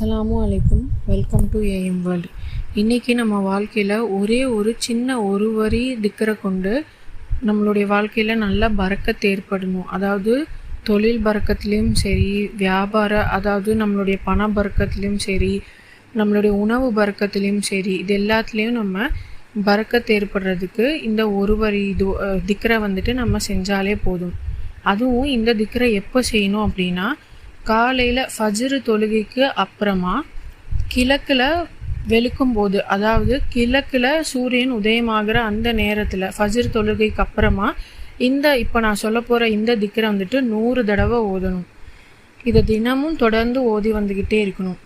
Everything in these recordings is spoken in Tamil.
அஸ்ஸலாமு அலைக்கும். வெல்கம் டு ஏஎம் வேர்ல்டு இன்றைக்கி நம்ம வாழ்க்கையில் ஒரே ஒரு சின்ன ஒரு வரி திக்கரை கொண்டு நம்மளுடைய வாழ்க்கையில் நல்ல பறக்கத்து ஏற்படணும். அதாவது தொழில் பறக்கத்துலேயும் சரி வியாபார அதாவது நம்மளுடைய பண பறக்கத்துலேயும் சரி நம்மளுடைய உணவு பறக்கத்துலேயும் சரி இது எல்லாத்துலேயும் நம்ம பறக்கத்து ஏற்படுறதுக்கு இந்த ஒரு வரி இது திக்கரை வந்துட்டு நம்ம செஞ்சாலே போதும். அதுவும் இந்த திக்கரை எப்போ செய்யணும் அப்படின்னா காலையில் ஃபஜ்ரு தொழுகைக்கு அப்புறமா கிழக்கில் வெளுக்கும் போது அதாவது கிழக்கில் சூரியன் உதயமாகிற அந்த நேரத்தில் ஃபஜ்ர் தொழுகைக்கு அப்புறமா இந்த இப்போ நான் சொல்ல போகிற இந்த திக்கரை வந்துட்டு நூறு தடவை ஓதணும். இதை தினமும் தொடர்ந்து ஓதி வந்துக்கிட்டே இருக்கணும்.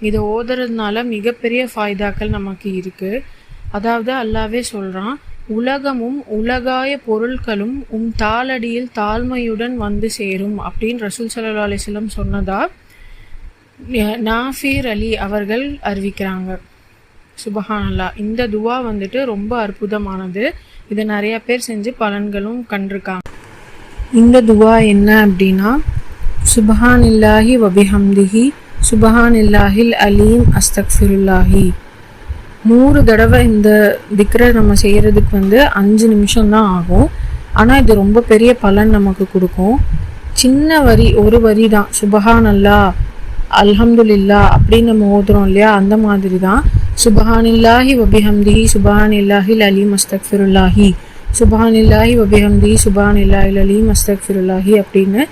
இதை ஓதுறதுனால மிகப்பெரிய ஃபாய்தாக்கள் நமக்கு இருக்குது அதாவது அல்லாவே சொல்கிறான் உலகமும் உலகாய பொருட்களும் உம் தாளடியில் தாழ்மையுடன் வந்து சேரும். அப்படின்னு ரசூல் சல்லா அலிஸ்லம் சொன்னதா? நாஃபீர் அலி அவர்கள் அறிவிக்கிறாங்க. சுபஹானல்லா இந்த துவா வந்துட்டு ரொம்ப அற்புதமானது. இதை நிறைய பேர் செஞ்சு பலன்களும் கண்டிருக்காங்க. இந்த துவா என்ன அப்படின்னா சுபஹான் இல்லாஹி வபிஹம்திஹி சுபஹான் இல்லாஹில் அலீம் அஸ்தக்ஃபிருல்லாஹி. நூறு தடவை இந்த திக்ரை நம்ம செய்கிறதுக்கு வந்து அஞ்சு நிமிஷம் தான் ஆகும். ஆனால் இது ரொம்ப பெரிய பலன் நமக்கு கொடுக்கும். சின்ன வரி ஒரு வரி தான். சுபஹான் அல்லா அல்ஹம்துலில்லா அப்படின்னு நம்ம ஓதுறோம் இல்லையா? அந்த மாதிரி தான். சுபஹானில்லாஹி வபிஹம்திஹி சுபஹான் இல்லாஹில் சுபான் இல்லாஹி வபிஹம்தி சுபான் இல்லாஹி லலீம் அஸ்தக் ஃபிருல்லாஹி அப்படின்னு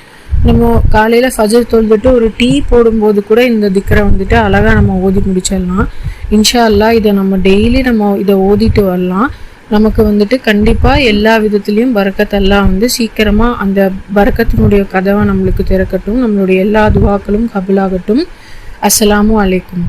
நம்ம காலையில் ஃபஜர் தொழுதுட்டு ஒரு டீ போடும்போது கூட இந்த திக்கரை வந்துட்டு அழகாக நம்ம ஓதி முடிச்சிடலாம். இன்ஷா அல்லாஹ் இதை நம்ம டெய்லி நம்ம இதை ஓதிட்டு வரலாம். நமக்கு வந்துட்டு கண்டிப்பாக எல்லா விதத்துலேயும் பரக்கத்தெல்லாம் வந்து சீக்கிரமாக அந்த பரக்கத்தினுடைய கதவை நம்மளுக்கு திறக்கட்டும். நம்மளுடைய எல்லா துவாக்களும் கபிலாகட்டும். அஸ்லாமும் அலைக்கும்.